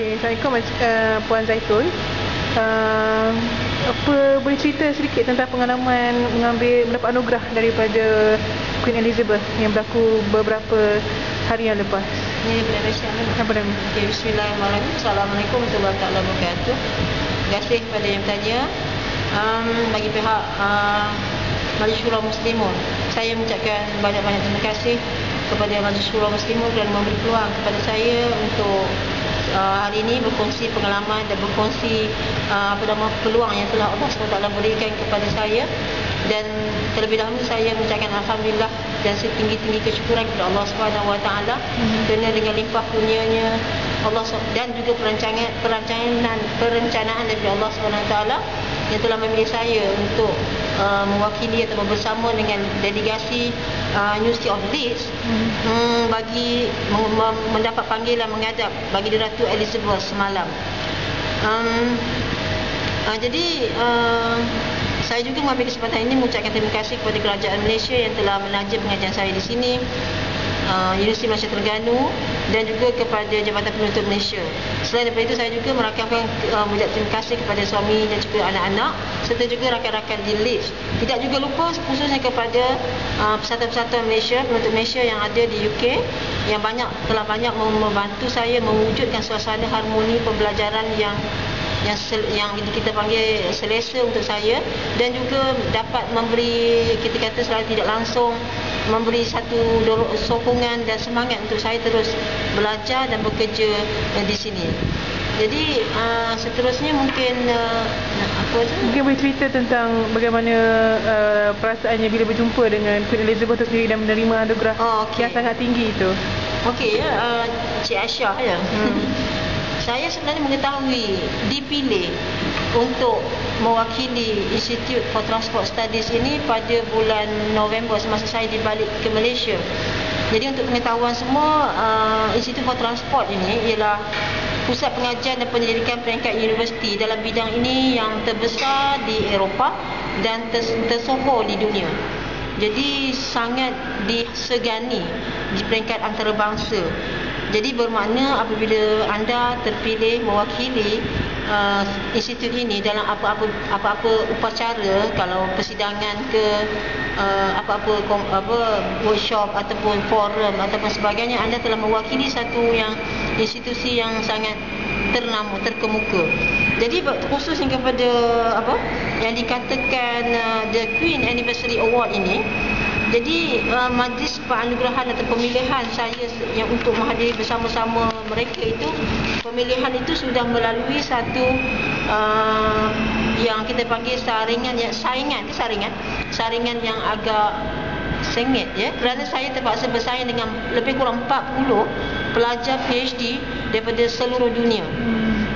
Okay, Assalamualaikum uh, Puan Zaitun. Uh, apa boleh cerita sedikit tentang pengalaman mengambil mendapat anugerah daripada Queen Elizabeth yang berlaku beberapa hari yang lepas. Ini Malaysia ni. Apa nama? Okay, Bismillahirrahmanirrahim. Assalamualaikum warahmatullahi wabarakatuh. Terima kasih kepada yang bertanya. Um, bagi pihak uh, Majlis Syura Muslimun, saya mengucapkan banyak-banyak terima kasih kepada Majlis Syura Muslimun kerana memberi peluang kepada saya untuk uh, hari ini berkongsi pengalaman dan berkongsi uh, apa nama peluang yang telah Allah SWT berikan kepada saya. Dan terlebih dahulu saya mengucapkan alhamdulillah dan setinggi-tinggi kesyukuran kepada Allah Subhanahu Wa Taala. Kerana dengan limpah kurnianya Allah dan juga perancangan perancangan perencanaan dari Allah Subhanahu Wa Taala yang telah memilih saya untuk uh, mewakili atau bersama dengan delegasi uh, University of Leeds hmm. um, bagi mendapat panggilan menghadap bagi Ratu Elizabeth semalam. Um, uh, jadi uh, saya juga mengambil kesempatan ini mengucapkan terima kasih kepada kerajaan Malaysia yang telah menaja pengajian saya di sini uh, Universiti Malaysia Terengganu dan juga kepada Jabatan Penuntut Malaysia. Selain daripada itu saya juga merakamkan uh, mengucap terima kasih kepada suami dan juga anak-anak serta juga rakan-rakan di Leeds. Tidak juga lupa khususnya kepada uh, pesatuan-pesatuan Malaysia, penuntut Malaysia yang ada di UK yang banyak telah banyak membantu saya mewujudkan suasana harmoni pembelajaran yang yang sel, yang kita panggil selesa untuk saya dan juga dapat memberi kita kata secara tidak langsung memberi satu sokongan dan semangat untuk saya terus belajar dan bekerja uh, di sini. Jadi uh, seterusnya mungkin uh, apa tu? Mungkin boleh cerita tentang bagaimana uh, perasaannya bila berjumpa dengan Queen Elizabeth itu sendiri dan menerima anugerah oh, okay. yang sangat tinggi itu. Okey ya, uh, Cik Aisyah ya. Hmm. saya sebenarnya mengetahui dipilih untuk mewakili Institute for Transport Studies ini pada bulan November semasa saya dibalik ke Malaysia. Jadi untuk pengetahuan semua, uh, Institute for Transport ini ialah pusat pengajian dan penyelidikan peringkat universiti dalam bidang ini yang terbesar di Eropah dan tersohor di dunia. Jadi sangat disegani di peringkat antarabangsa. Jadi bermakna apabila anda terpilih mewakili uh, institut ini dalam apa-apa apa-apa upacara kalau persidangan ke uh, apa-apa apa workshop ataupun forum ataupun sebagainya anda telah mewakili satu yang institusi yang sangat ternama terkemuka. Jadi khususnya kepada apa yang dikatakan uh, the Queen Anniversary Award ini jadi uh, majlis penganugerahan atau pemilihan saya yang untuk menghadiri bersama-sama mereka itu pemilihan itu sudah melalui satu uh, yang kita panggil saringan yang saingan saringan saringan yang agak sengit ya kerana saya terpaksa bersaing dengan lebih kurang 40 pelajar PhD daripada seluruh dunia.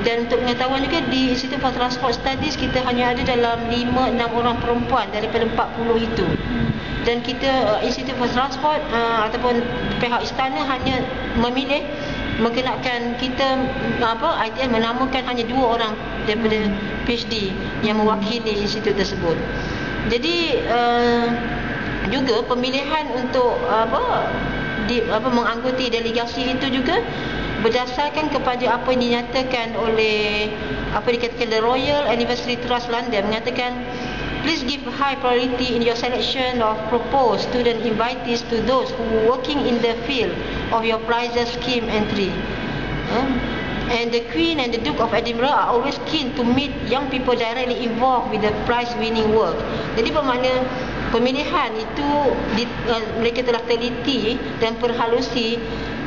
Dan untuk pengetahuan juga di Institute for Transport Studies kita hanya ada dalam 5-6 orang perempuan daripada 40 itu. Dan kita uh, Institute for Transport uh, ataupun pihak istana hanya memilih mengenakan kita apa ITN menamakan hanya dua orang daripada PhD yang mewakili institut tersebut. Jadi uh, juga pemilihan untuk apa di apa mengangkuti delegasi itu juga berdasarkan kepada apa yang dinyatakan oleh apa dikatakan the Royal Anniversary Trust London mengatakan please give high priority in your selection of proposed student invitees to those who working in the field of your prizes scheme entry. And the Queen and the Duke of Edinburgh are always keen to meet young people directly involved with the prize winning work. Jadi bermakna pemilihan itu di, uh, mereka telah teliti dan perhalusi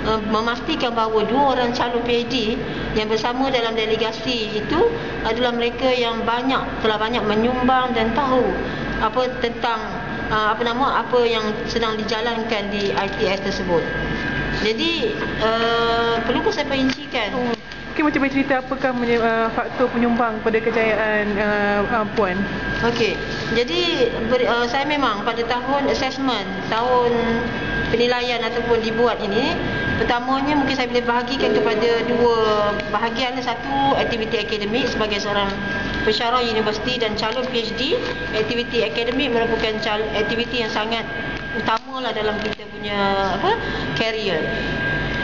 uh, memastikan bahawa dua orang calon PhD yang bersama dalam delegasi itu adalah mereka yang banyak telah banyak menyumbang dan tahu apa tentang uh, apa nama apa yang sedang dijalankan di ITS tersebut. Jadi uh, perlu saya perincikan oh. Mungkin macam cerita apakah uh, faktor penyumbang pada kejayaan uh, uh, Puan? Okey. Jadi ber, uh, saya memang pada tahun assessment, tahun penilaian ataupun dibuat ini, pertamanya mungkin saya boleh bahagikan kepada dua bahagian. Satu, aktiviti akademik sebagai seorang pensyarah universiti dan calon PhD. Aktiviti akademik merupakan aktiviti yang sangat utamalah dalam kita punya apa career.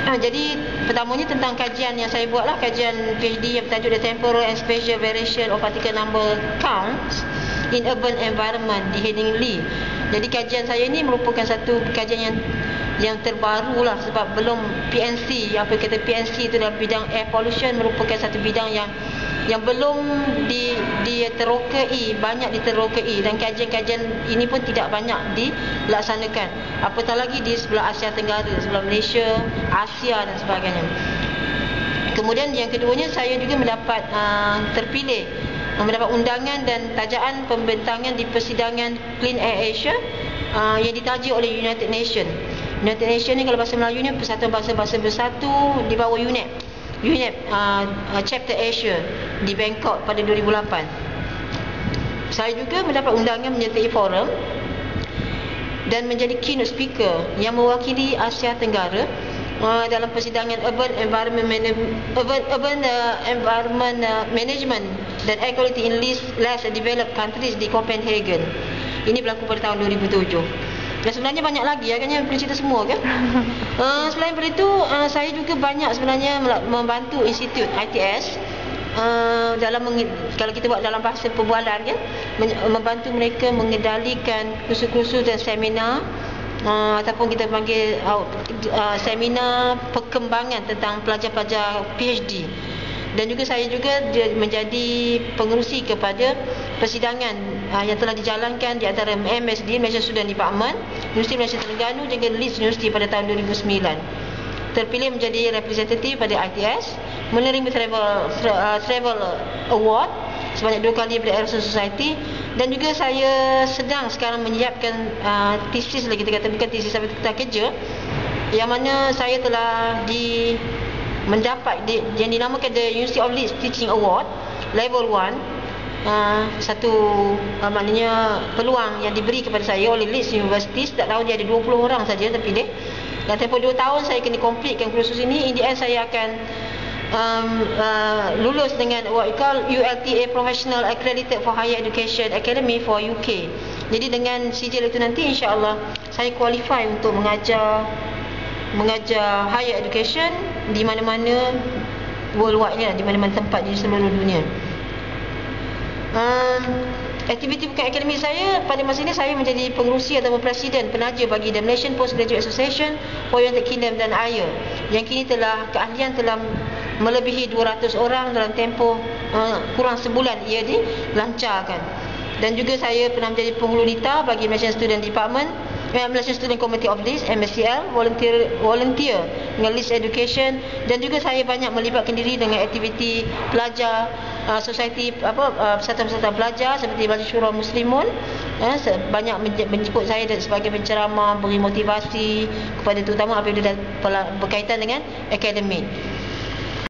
Uh, jadi pertamanya tentang kajian yang saya buatlah kajian PhD yang bertajuk The Temporal and Spatial Variation of Particle Number Counts in Urban Environment di Heading Lee. Jadi kajian saya ini merupakan satu kajian yang yang terbaru lah sebab belum PNC apa kata PNC itu dalam bidang air pollution merupakan satu bidang yang yang belum di diterokai banyak diterokai. Dan kajian-kajian ini pun tidak banyak dilaksanakan. Apatah lagi di sebelah Asia Tenggara sebelah Malaysia Asia dan sebagainya. Kemudian yang keduanya saya juga mendapat uh, terpilih mendapat undangan dan tajaan pembentangan di persidangan Clean Air Asia uh, yang ditaja oleh United Nations United Nations ni kalau bahasa Melayu ni Persatuan Bahasa-Bahasa Bersatu di bawah UNEP. UNEP uh, Chapter Asia di Bangkok pada 2008 saya juga mendapat undangan menyertai forum dan menjadi keynote speaker yang mewakili Asia Tenggara uh, dalam persidangan Urban Environment Urban, Urban uh, Environment uh, Management dan Air Quality in Least Less Developed Countries di Copenhagen. Ini berlaku pada tahun 2007 dan sebenarnya banyak lagi ya kan yang boleh cerita semua kan. uh, selain daripada itu uh, saya juga banyak sebenarnya membantu institut ITS uh, dalam kalau kita buat dalam bahasa perbualan kan membantu mereka mengendalikan kursus-kursus dan seminar uh, ataupun kita panggil uh, uh, seminar perkembangan tentang pelajar-pelajar PhD dan juga saya juga menjadi pengerusi kepada persidangan uh, yang telah dijalankan di antara MSD Malaysia Student Department Universiti Malaysia Terengganu dengan Leeds University pada tahun 2009 terpilih menjadi representatif pada ITS menerima travel uh, travel award sebanyak dua kali pada Aerosol Society dan juga saya sedang sekarang menyiapkan uh, tesis lagi kita bukan tesis tapi kita kerja yang mana saya telah di mendapat di, yang dinamakan the University of Leeds Teaching Award level 1 Uh, satu uh, maknanya peluang yang diberi kepada saya oleh Leeds University setiap tahun dia ada 20 orang saja terpilih dan tempoh 2 tahun saya kena completekan kursus ini in the end saya akan um, uh, lulus dengan what we call ULTA Professional Accredited for Higher Education Academy for UK jadi dengan sijil itu nanti insyaAllah saya qualify untuk mengajar mengajar higher education di mana-mana worldwide lah, di mana-mana tempat di seluruh dunia. Um, aktiviti bukan akademik saya pada masa ini saya menjadi pengurusi atau presiden penaja bagi The Malaysian Postgraduate Association for United Kingdom dan AYA yang kini telah keahlian telah melebihi 200 orang dalam tempoh uh, kurang sebulan ia dilancarkan. Dan juga saya pernah menjadi penghulu nita bagi Malaysian Student Department Malaysian Student Committee of Leeds MSCL volunteer volunteer dengan Leeds Education. Dan juga saya banyak melibatkan diri dengan aktiviti pelajar uh, society apa uh, persatuan-persatuan pelajar seperti Majlis Syura Muslimun uh, banyak menjemput saya sebagai penceramah beri motivasi kepada terutama apabila berkaitan dengan akademik